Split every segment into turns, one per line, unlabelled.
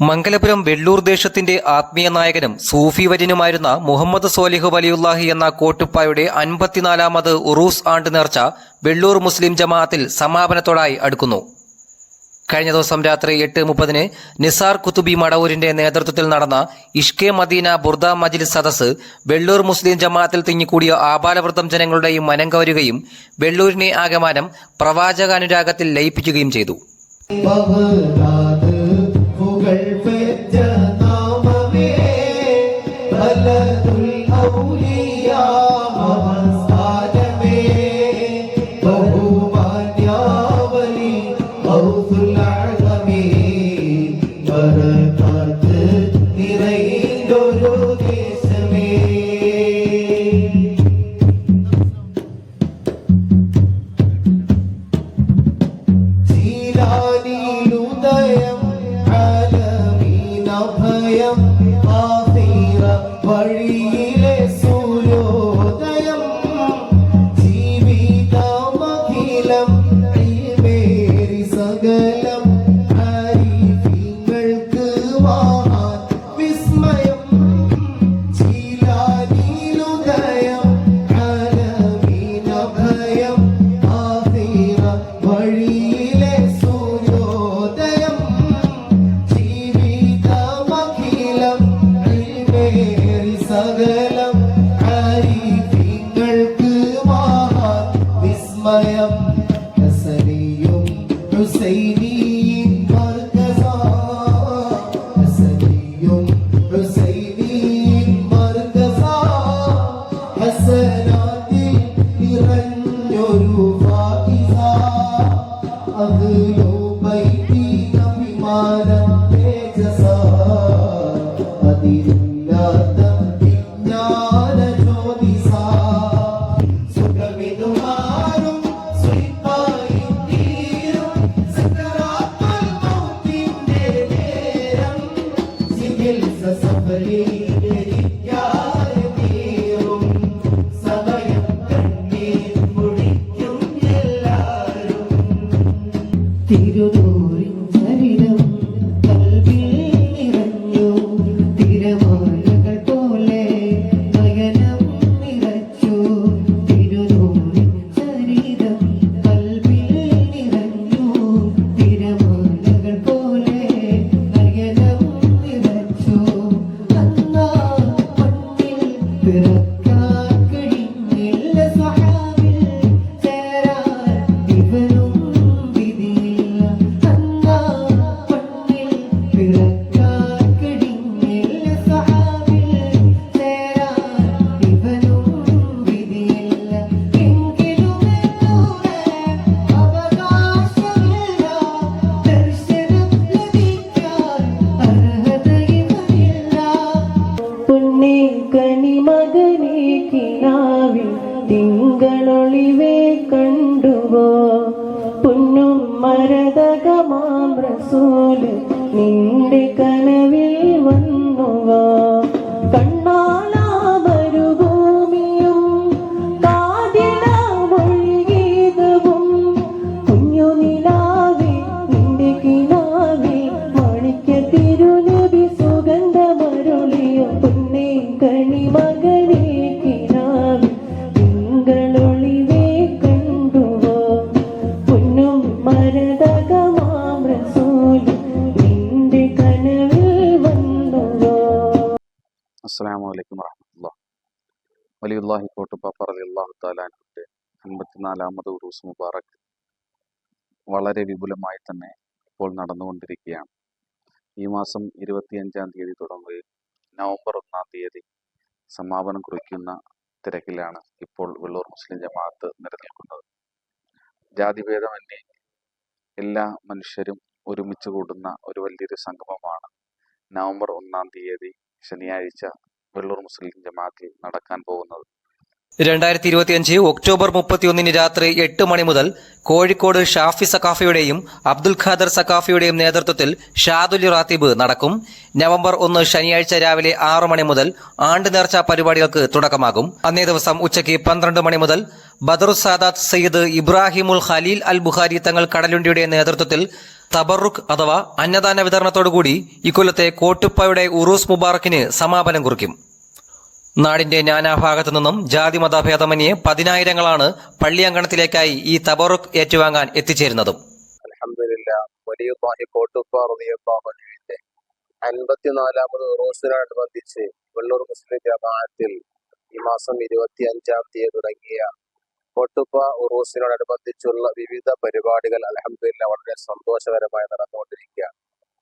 മംഗലപുരം വെള്ളൂർ ദേശത്തിന്റെ ആത്മീയ നായകനും സൂഫി വരിനുമായിരുന്ന മുഹമ്മദ് സോലിഹ് വലിയുല്ലാഹി എന്ന കോട്ടുപ്പായുടെ അൻപത്തിനാലാമത് ഉറൂസ് ആണ്ട് നേർച്ച വെള്ളൂർ മുസ്ലിം ജമാഅത്തിൽ സമാപനത്തോടായി അടുക്കുന്നു. കഴിഞ്ഞ ദിവസം രാത്രി എട്ട് മുപ്പതിന് നിസാർ കുത്തുബി മടവൂരിന്റെ നേതൃത്വത്തിൽ നടന്ന ഇഷ്കെ മദീന ബുർദ മജിൽ സദസ് വെള്ളൂർ മുസ്ലിം ജമാഅത്തിൽ തിങ്ങിക്കൂടിയ ആപാലവൃത്തം ജനങ്ങളുടെയും മനം കവരുകയും വെള്ളൂരിനെ ആകമാനം പ്രവാചകാനുരാഗത്തിൽ ലയിപ്പിക്കുകയും ചെയ്തു.
പുകൾ പെറ്റ നാമമേ ബലദുൽ ഔലിയ മഹസ്ഥാനമേ ബഹുമാന്യാവലി ഔസുൽ അഴമേ ബറകാത്ത് നിറൈന്തൊരു ദേശമേ. ജീലാനിലുദയം love.
അസ്സലാമു അലൈക്കും വറഹമത്തുള്ള. വലിയുല്ലാഹി കോട്ടുപ്പാപ്പ അള്ളാഹു താലാനുവിന്റെ അൻപത്തിനാലാമത് ഉറൂസ് മുബാറക് വളരെ വിപുലമായി തന്നെ ഇപ്പോൾ നടന്നുകൊണ്ടിരിക്കുകയാണ്. ഈ മാസം ഇരുപത്തിയഞ്ചാം തീയതി തുടങ്ങുകയും നവംബർ ഒന്നാം തീയതി സമാപനം കുറിക്കുന്ന തിരക്കിലാണ് ഇപ്പോൾ വെള്ളൂർ മുസ്ലിം ജമാഅത്ത് നിലനിൽക്കുന്നത്. ജാതിഭേദമന്യേ എല്ലാ മനുഷ്യരും ഒരുമിച്ച് കൂടുന്ന ഒരു വലിയൊരു സംഗമമാണ് നവംബർ ഒന്നാം തീയതി ശനിയാഴ്ച വെള്ളൂർ മുസ്ലിം ജമാഅത്തിൽ നടക്കാൻ പോകുന്നത്.
രണ്ടായിരത്തി ഇരുപത്തിയഞ്ച് ഒക്ടോബർ മുപ്പത്തിയൊന്നിന് രാത്രി എട്ട് മണി മുതൽ കോഴിക്കോട് ഷാഫി സക്കാഫിയുടെയും അബ്ദുൽ ഖാദർ സക്കാഫിയുടെയും നേതൃത്വത്തിൽ ഷാദുൽ റാത്തിബ് നടക്കും. നവംബർ ഒന്ന് ശനിയാഴ്ച രാവിലെ ആറു മണി മുതൽ ആണ്ട് നേർച്ച പരിപാടികൾക്ക് തുടക്കമാകും. അന്നേ ദിവസം ഉച്ചയ്ക്ക് പന്ത്രണ്ട് മണി മുതൽ ബദറു സാദാത്ത് സയ്യിദ് ഇബ്രാഹിമുൽ ഖലീൽ അൽ ബുഖാരി തങ്ങൾ കടലുണ്ടിയുടെ നേതൃത്വത്തിൽ തബറുഖ് അഥവാ അന്നദാന വിതരണത്തോടുകൂടി ഇക്കൊല്ലത്തെ കോട്ടുപ്പയുടെ ഉറൂസ് മുബാറക്കിന് സമാപനം കുറിക്കും. നാടിന്റെ നാനാഭാഗത്തു നിന്നും ജാതി മതഭേദമന്യേ പതിനായിരങ്ങളാണ് പള്ളിയങ്കണത്തിലേക്കായി ഈ തബറുഖ് ഏറ്റുവാങ്ങാൻ എത്തിച്ചേരുന്നതും.
ഈ മാസം ഇരുപത്തി അഞ്ചാം തീയതി തുടങ്ങിയ കോട്ടുപ്പ ഉറൂസിനോടനുബന്ധിച്ചുള്ള വിവിധ പരിപാടികൾ അലഹമില്ല വളരെ സന്തോഷകരമായി നടന്നുകൊണ്ടിരിക്കുകയാണ്.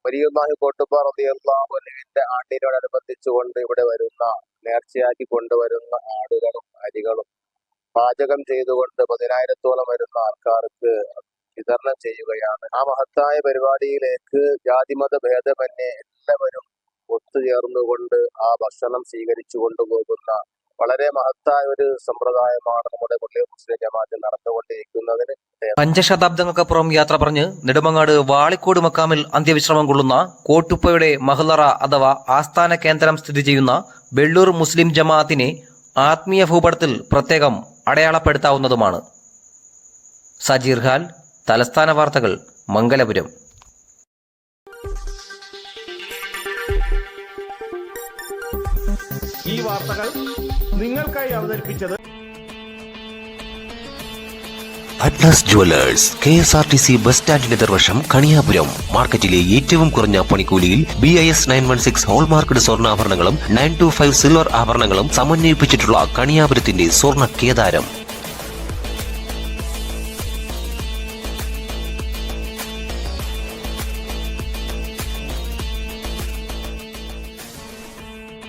വലിയുമായി കോട്ടുപ്പ റളിയല്ലാഹുവിന്റെ ആണ്ടിനോടനുബന്ധിച്ചുകൊണ്ട് ഇവിടെ വരുന്ന നേർച്ചയാക്കി കൊണ്ടുവരുന്ന ആടുകളും അരികളും പാചകം ചെയ്തുകൊണ്ട് പതിനായിരത്തോളം വരുന്ന ആൾക്കാർക്ക് വിതരണം ചെയ്യുകയാണ്. ആ മഹത്തായ പരിപാടിയിലേക്ക് ജാതിമത ഭേദമന്യേ എല്ലാവരും ഒത്തുചേർന്നുകൊണ്ട് ആ ഭക്ഷണം സ്വീകരിച്ചു കൊണ്ടുപോകുന്ന വളരെ മഹത്തായ ഒരു സമ്പ്രദായമാണ് നമ്മുടെ മുസ്ലിം മുസ്ലിം ജമാഅത്തിൽ നടന്നുകൊണ്ടിരിക്കുന്നതിന്
പഞ്ചശതാബ്ദങ്ങൾക്കപ്പുറം യാത്ര പറഞ്ഞ് നെടുമങ്ങാട് വാളിക്കോട് മക്കാമിൽ അന്ത്യവിശ്രമം കൊള്ളുന്ന കോട്ടുപ്പയുടെ മഹ്ലറ അഥവാ ആസ്ഥാന കേന്ദ്രം സ്ഥിതി ചെയ്യുന്ന വെള്ളൂർ മുസ്ലിം ജമാഅത്തിനെ ആത്മീയ ഭൂപടത്തിൽ പ്രത്യേകം അടയാളപ്പെടുത്താവുന്നതുമാണ്. സജീർ ഖാൻ തലസ്ഥാന വാർത്തകൾ മംഗലപുരം.
ഈ വാർത്തകൾ നിങ്ങൾക്കായി അവതരിപ്പിച്ചത്
Atlas Jewellers K S R T C bus സ്റ്റാൻഡിന് എതിർവശം കണിയാപുരം. മാർക്കറ്റിലെ ഏറ്റവും കുറഞ്ഞ പണിക്കൂലിയിൽ B I S nine one six hallmarked സ്വർണാഭരണങ്ങളും nine two five silver ആഭരണങ്ങളും സമന്വയിപ്പിച്ചിട്ടുള്ള കണിയാപുരത്തിന്റെ സ്വർണ കേദാരം.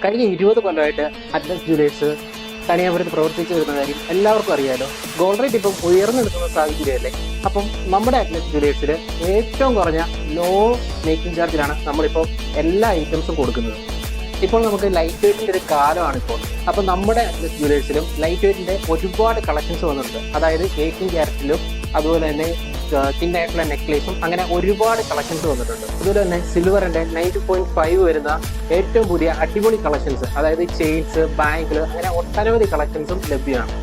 കഴിഞ്ഞ ഇരുപത് കൊല്ലമായിട്ട് അറ്റ്ലസ് ജുവലേഴ്സ് കണിയാപുരത്ത് പ്രവർത്തിച്ചു വരുന്ന കാര്യം എല്ലാവർക്കും അറിയാലോ. ഗോൾഡ് റേറ്റ് ഇപ്പം ഉയർന്നു സാഹചര്യമല്ലേ? അപ്പം നമ്മുടെ അറ്റ്ലസ് ജുവലേഴ്സിൽ ഏറ്റവും കുറഞ്ഞ ലോ മേക്കിംഗ് ചാർജിലാണ് നമ്മളിപ്പോൾ എല്ലാ ഐറ്റംസും കൊടുക്കുന്നത്. ഇപ്പോൾ നമുക്ക് ലൈറ്റ് വെയിറ്റിന്റെ ഒരു കാലമാണ് ഇപ്പോൾ അപ്പം നമ്മുടെ അറ്റ്ലസ് ജുവലേഴ്സിലും ലൈറ്റ് വെയിറ്റിന്റെ ഒരുപാട് കളക്ഷൻസ് വന്നിട്ടുണ്ട്. അതായത് എയ്റ്റീൻ ക്യാരറ്റിലും അതുപോലെ തന്നെ തിന്നായിട്ടുള്ള നെക്ലേസും അങ്ങനെ ഒരുപാട് കളക്ഷൻസ് വന്നിട്ടുണ്ട്. അതുപോലെ തന്നെ സിൽവറിന്റെ നയന്റി പോയിന്റ് ഫൈവ് വരുന്ന ഏറ്റവും പുതിയ അടിപൊളി കളക്ഷൻസ് അതായത് ചെയിൻസ് ബാങ്കിൾ അങ്ങനെ ഒട്ടനവധി കളക്ഷൻസും ലഭ്യമാണ്.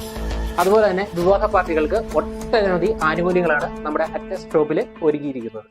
അതുപോലെ തന്നെ വിവാഹ പാർട്ടികൾക്ക് ഒട്ടനവധി ആനുകൂല്യങ്ങളാണ് നമ്മുടെ അറ്റസ് സ്റ്റോപ്പിൽ ഒരുക്കിയിരിക്കുന്നത്.